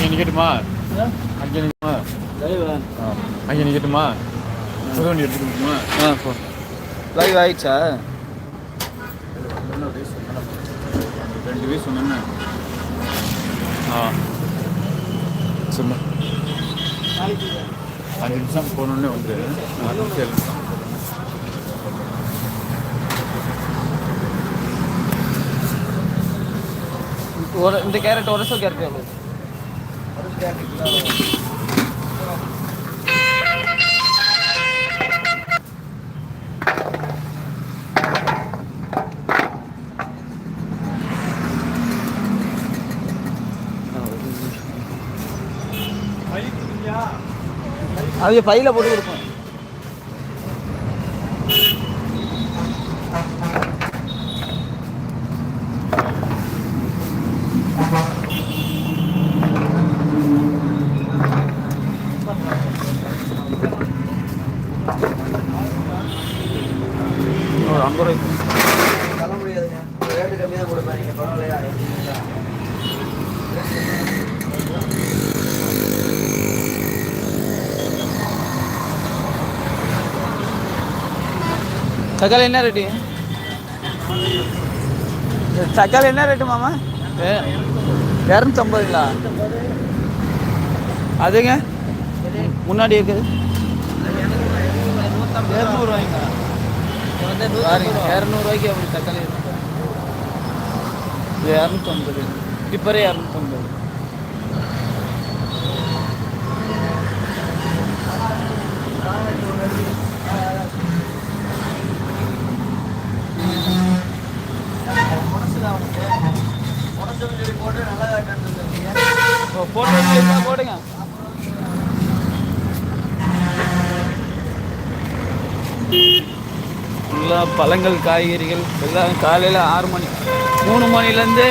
அங்கே நிற்கட்டுமா அங்கே நிற்குமா அங்கே நிற்கட்டுமா புது வண்டி எடுத்துக்கணுமா ஆ போ. லைவ் ஆயிடுச்சா? ரெண்டு சொன்னேன்னு. ஆ. சொல்லு அஞ்சு நிமிஷம் போனோடனே வந்து நிமிஷம் ஒரு இந்த கேரட் ஒரு வருஷம் கேரட் எவ்வளோ அவங்க பையில போட்டு கொடுப்போம் சொல்ல முடியாதுங்க ரேட்டு கம்மியாக கொடுப்பேன். நீங்கள் பரவாயில்லையா தக்காளி என்ன ரேட்டு தக்காளி என்ன ரேட்டு மாமா? இரநூத்தம்பதுங்களா? அதுங்க? முன்னாடி இருக்குது. இரநூறுவாய்ங்களா இரநூறுவாய்க்கு அப்படி தக்காளி. இது இரநூத்தம்பது டிப்பரே இரநூத்தம்பது போட்டு? போடுங்க எல்லா பழங்கள் காய்கறிகள் எல்லாம் காலையில் ஆறு மணி மூணு மணிலேருந்து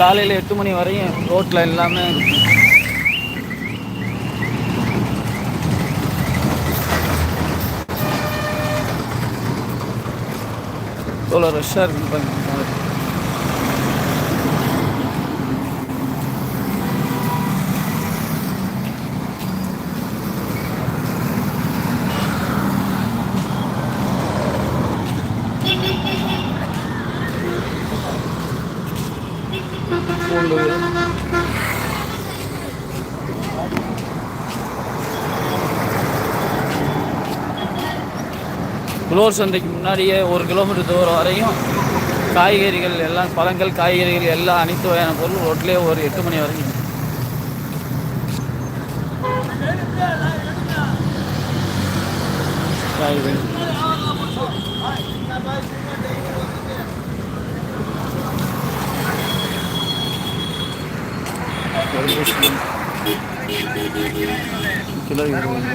காலையில் எட்டு மணி வரையும் ரோட்டில் எல்லாமே இருக்கும். எவ்வளோ ரஷ்ஷாக இருக்குன்னு பாருங்க குளோர் சந்தைக்கு முன்னாடியே ஒரு கிலோமீட்டர் தூரம் வரையும் காய்கறிகள் எல்லாம் பழங்கள் காய்கறிகள் எல்லாம் அனைத்து வகையான பொருள் ரோட்லேயே ஒரு எட்டு மணி வரைக்கும். காய்கறி. கிலோ இருபது.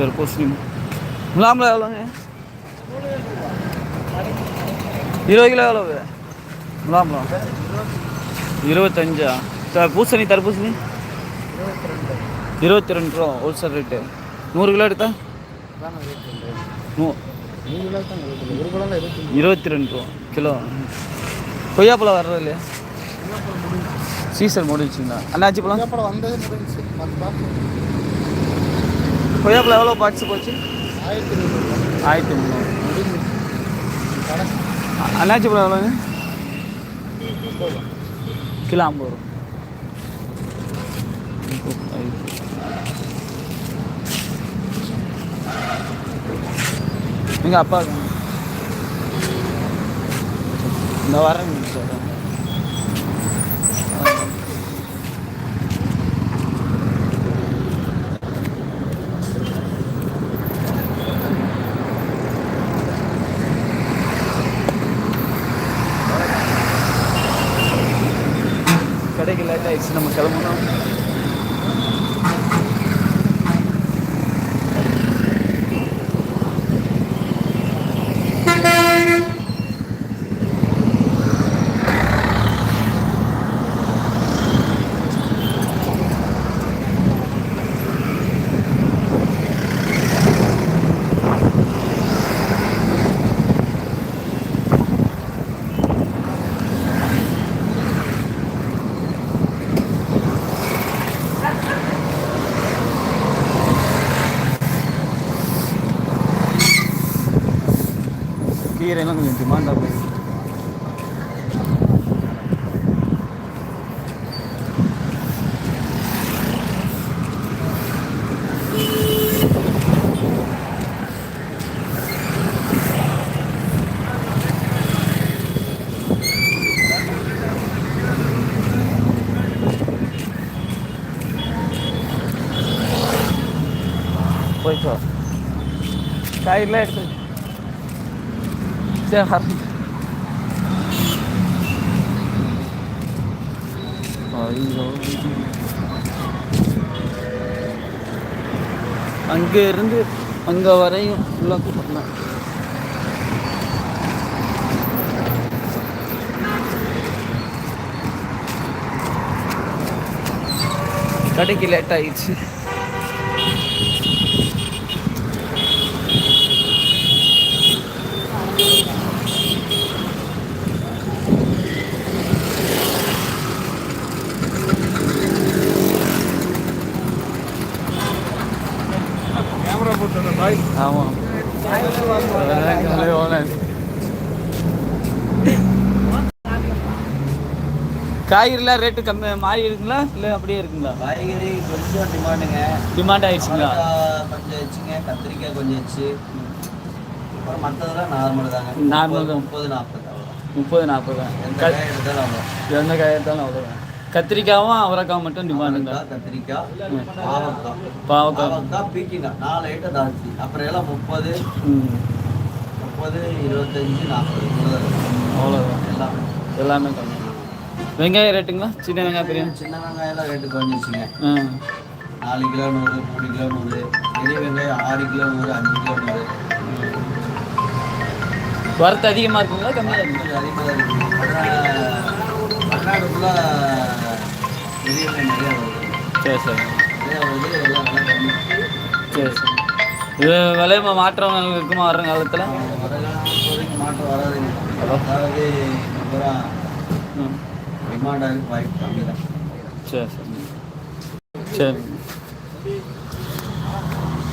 பெஸ்ட்டாக இருக்குங்களாங்க கீரை முலாம்பழம் எவ்வளோங்க இருபது கிலோ எவ்வளவு முலாம்பழம் இருபத்தஞ்சா த- பூசணி தர்பூசணி இருபத்தி ரெண்டு ரூபா ஹோல்சேல் ரேட்டு நூறு கிலோ எடுத்தா நூ ஒரு இருபத்தி ரெண்டு ரூபா கிலோ கொய்யாப்பழம் வர்றது இல்லையா சீசன் முடிஞ்சுங்களா அண்ணாச்சி பழம் படம் வந்தது முடிஞ்சு பத்து பாக்ஸ் கொய்யாப்பழம் எவ்வளோ பாக்ஸ் போச்சு ஆயிரத்தி நூறு ஆயிரத்தி முந்நூறு முடிஞ்சு கடைசி அண்ணாச்சி பழம் எவ்வளோங்க கிலோ ஐம்பது ரூபா எங்கள் அப்பா இந்த வரேன் சார் கடைக்கு லேட் ஆயிடுச்சு. நம்ம கிளம்பணும் கீரைலாம் கொஞ்சம் டிமாண்டாக போகுது போயிட்டு வா காய்கறிலாம் எடுத்து வை. சரி வரேன். இருந்து அங்கே வரையும் ஃபுல்லாக கூப்பிடலாம் கடைக்கு லேட் ஆயிடுச்சு. ஆமாம். காய்கறிலாம் ரேட்டு கம்மி மாறி இருக்குங்களா? இல்லை அப்படியே இருக்குங்களா? காய்கறி கொஞ்சம் டிமாண்டுங்க டிமாண்ட் ஆயிடுச்சுங்களா? கொஞ்சம் வச்சுங்க கத்திரிக்காய் கொஞ்சம் வச்சு அப்புறம் மற்றதெல்லாம் நார்மல் தாங்க. Normal முப்பது, நாற்பது முப்பது நாற்பது தான். எந்த காய் எடுத்தாலும் அவ்வளோ எந்த காய் எடுத்தாலும் அவ்வளோதான் கத்திரிக்காயும் அவரைக்காய் மட்டும் டிமாண்டுங்க கத்திரிக்காய் பாவக்காய். பாவக்காய். பீக்கிங்காய் நாலு ஐட்டம் ஜாஸ்தி அப்புறம் எல்லாம் முப்பது முப்பது இருபத்தஞ்சு நாற்பது. அவ்வளோதான் எல்லாமே. எல்லாமே கம்மி. வெங்காயம் ரேட்டுங்களா? சின்ன வெங்காயம் பெரிய? சின்ன வெங்காயம்லாம் ரேட்டு குறைஞ்சிச்சுங்க நாலு கிலோ நூறு மூணு கிலோ நூறு. பெரிய வெங்காயம் ஆறு கிலோ நூறு அஞ்சு கிலோ நூறு. வரத்து அதிகமாக இருக்குங்களா? கம்மியாக இருக்குங்களா? அதிகமாக இருக்குது தமிழ்நாடு ஃபுல்லாக நிறையா வருது. சரி சரி. நிறையா வருது எல்லாம் நல்லா கம்மி சரி சரி. இது மா- மாற்றம் இருக்குமா வர்ற காலத்தில்? அதெல்லாம் இப்போதைக்கு மாற்றம் வராதுங்க அதாவது பூரா ம். டிமாண்ட் ஆகுது வாய்ப்பு கம்மி தான் சரி சரி. சரி.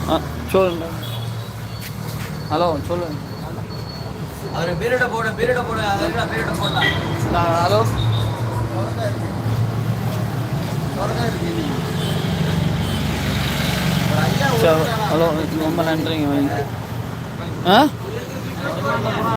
ஆ சொல்லுங்க. ஹலோ சொல்லுங்க. அவர் பீரியட போட பீரியட போட அதில் பீரியட போடலாம். ஹலோ? ஹலோ ரொம்ப நன்றிங்க ஆ?